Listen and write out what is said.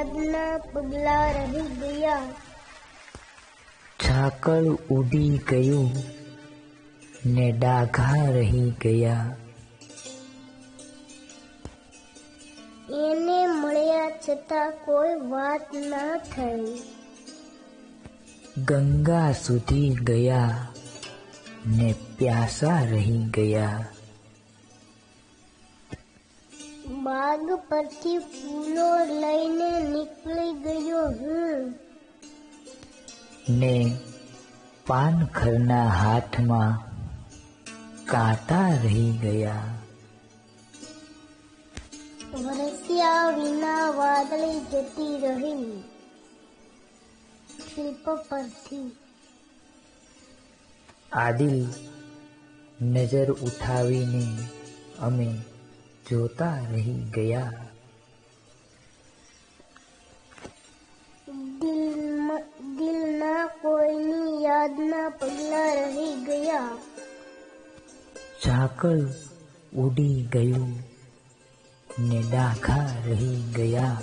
યાદના પગલા રહી ગયા. ઝાકળ ઉડી ગયું ને ડાઘા રહી ગયા. એને મળ્યા છતાં કોઈ વાત ના થઈ. ગંગા સુધી ગયા ને પ્યાસા રહી ગયા. બાગ પરથી ફૂલો ને પાનખરના હાથમાં કાંટા રહી ગયા. વરસ્યા વિના વાદળી જતી રહી. શિલ્પ પરથી આદિલ નજર ઉઠાવીને અમે જોતા રહી ગયા. યાદના પગલા રહી ગયા. ઝાકળ ઉડી ગયું. ને ડાઘા રહી ગયા.